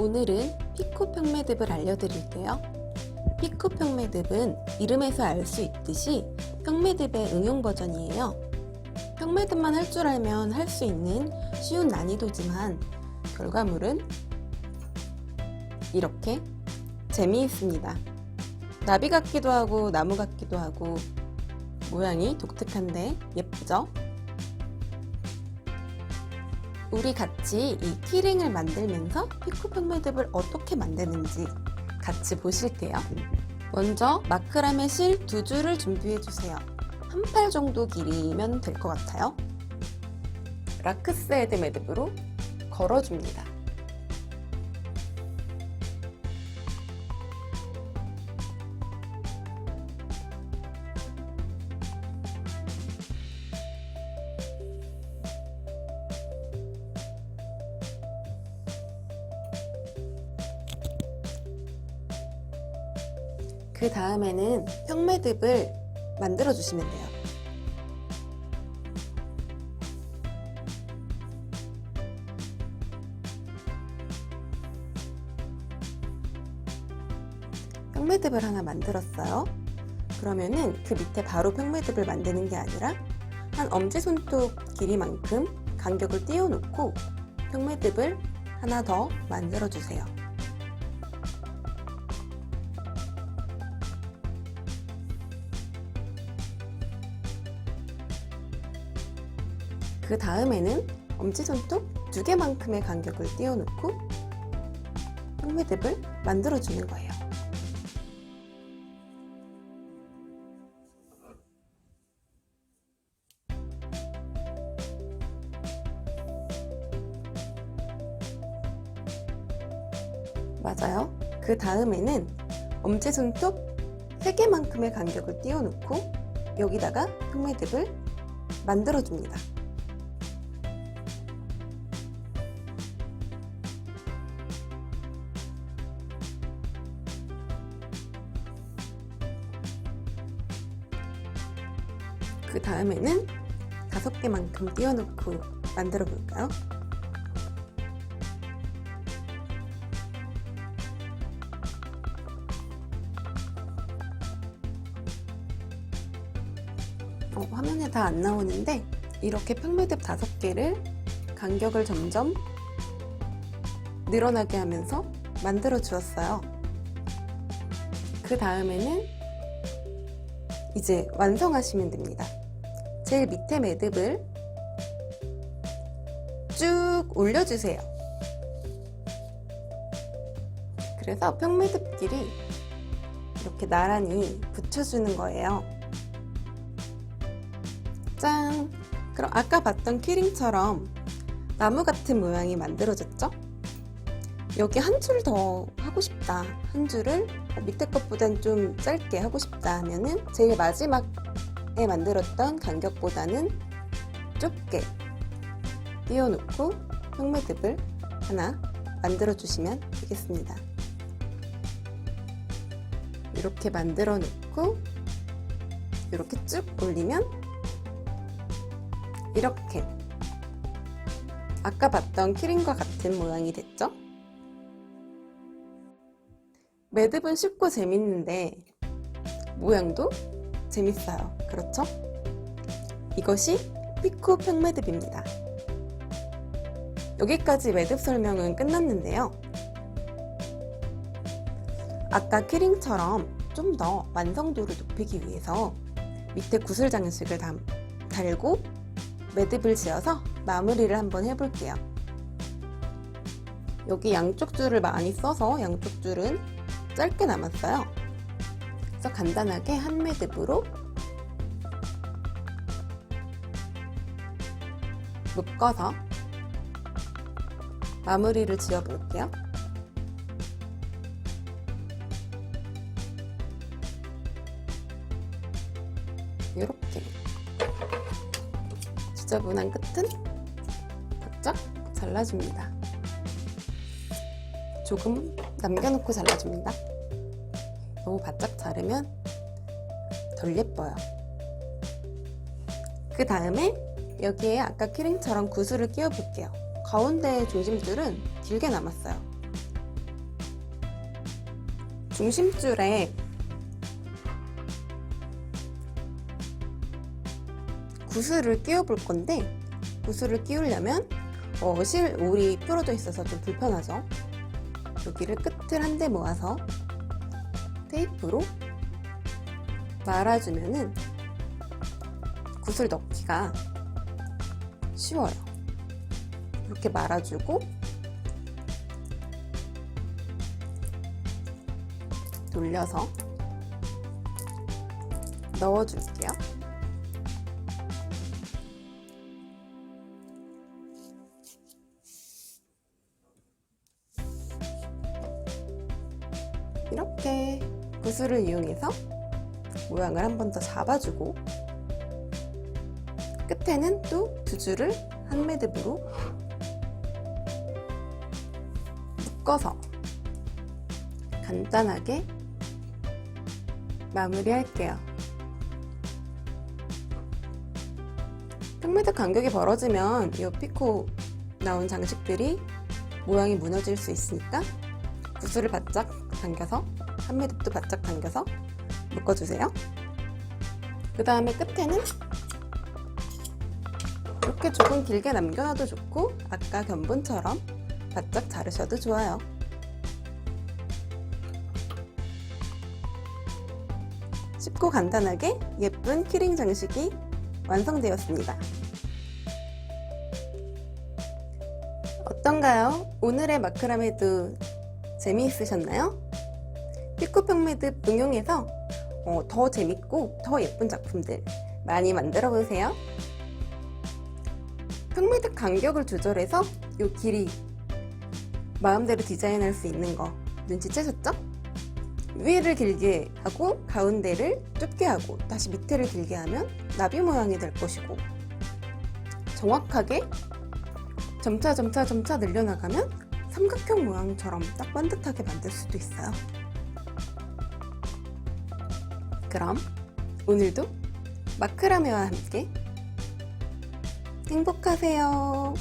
오늘은 피코 평매듭을 알려드릴게요. 피코 평매듭은 이름에서 알 수 있듯이 평매듭의 응용 버전이에요. 평매듭만 할 줄 알면 할 수 있는 쉬운 난이도지만 결과물은 이렇게 재미있습니다. 나비 같기도 하고 나무 같기도 하고 모양이 독특한데 예쁘죠? 우리 같이 이 키링을 만들면서 피코 평매듭을 어떻게 만드는지 같이 보실게요. 먼저 마크라메 실 두 줄을 준비해 주세요. 한 팔 정도 길이면 될 것 같아요. 라크스 헤드 매듭으로 걸어줍니다. 그 다음에는 평매듭을 만들어 주시면 돼요. 평매듭을 하나 만들었어요. 그러면은 그 밑에 바로 평매듭을 만드는 게 아니라 한 엄지손톱 길이만큼 간격을 띄워놓고 평매듭을 하나 더 만들어 주세요. 그 다음에는 엄지손톱 두 개만큼의 간격을 띄워놓고 평매듭을 만들어주는 거예요. 맞아요. 그 다음에는 엄지손톱 3개만큼의 간격을 띄워놓고 여기다가 평매듭을 만들어줍니다. 그 다음에는 다섯 개만큼 띄워놓고 만들어 볼까요? 어, 화면에 다 안 나오는데 이렇게 평매듭 다섯 개를 간격을 점점 늘어나게 하면서 만들어 주었어요. 그 다음에는 이제 완성하시면 됩니다. 제일 밑에 매듭을 쭉 올려주세요. 그래서 평매듭끼리 이렇게 나란히 붙여주는 거예요. 짠! 그럼 아까 봤던 키링처럼 나무 같은 모양이 만들어졌죠? 여기 한 줄 더 하고 싶다. 한 줄을 밑에 것보단 좀 짧게 하고 싶다 하면은 제일 마지막 에 만들었던 간격보다는 좁게 띄워놓고 평매듭을 하나 만들어 주시면 되겠습니다. 이렇게 만들어 놓고 이렇게 쭉 올리면 이렇게 아까 봤던 키링과 같은 모양이 됐죠? 매듭은 쉽고 재밌는데 모양도 재밌어요. 그렇죠? 이것이 피코 평매듭입니다. 여기까지 매듭 설명은 끝났는데요. 아까 키링처럼 좀 더 완성도를 높이기 위해서 밑에 구슬 장식을 담, 달고 매듭을 지어서 마무리를 한번 해볼게요. 여기 양쪽 줄을 많이 써서 양쪽 줄은 짧게 남았어요. 그래서 간단하게 한 매듭으로 묶어서 마무리를 지어 볼게요. 이렇게 지저분한 끝은 바짝 잘라줍니다. 조금 남겨놓고 잘라줍니다. 너무 바짝 자르면 덜 예뻐요. 그 다음에 여기에 아까 키링처럼 구슬을 끼워 볼게요. 가운데 중심줄은 길게 남았어요. 중심줄에 구슬을 끼워 볼 건데 구슬을 끼우려면 어, 실 올이 풀어져 있어서 좀 불편하죠. 여기를 끝을 한데 모아서 테이프로 말아주면은 구슬 넣기가 쉬워요. 이렇게 말아주고 돌려서 넣어줄게요. 구슬을 이용해서 모양을 한 번 더 잡아주고 끝에는 또 두 줄을 한 매듭으로 묶어서 간단하게 마무리할게요. 평매듭 간격이 벌어지면 이 피코 나온 장식들이 모양이 무너질 수 있으니까 구슬을 바짝 당겨서 한 매듭도 바짝 당겨서 묶어주세요. 그 다음에 끝에는 이렇게 조금 길게 남겨놔도 좋고 아까 견본처럼 바짝 자르셔도 좋아요. 쉽고 간단하게 예쁜 키링 장식이 완성되었습니다. 어떤가요? 오늘의 마크라메도 재미있으셨나요? 피코 평매듭 응용해서 어, 더 재밌고 더 예쁜 작품들 많이 만들어 보세요. 평매듭 간격을 조절해서 이 길이 마음대로 디자인할 수 있는 거 눈치채셨죠? 위를 길게 하고 가운데를 좁게 하고 다시 밑에를 길게 하면 나비 모양이 될 것이고 정확하게 점차 점차 점차 늘려나가면 삼각형 모양처럼 딱 반듯하게 만들 수도 있어요. 그럼 오늘도 마크라메와 함께 행복하세요.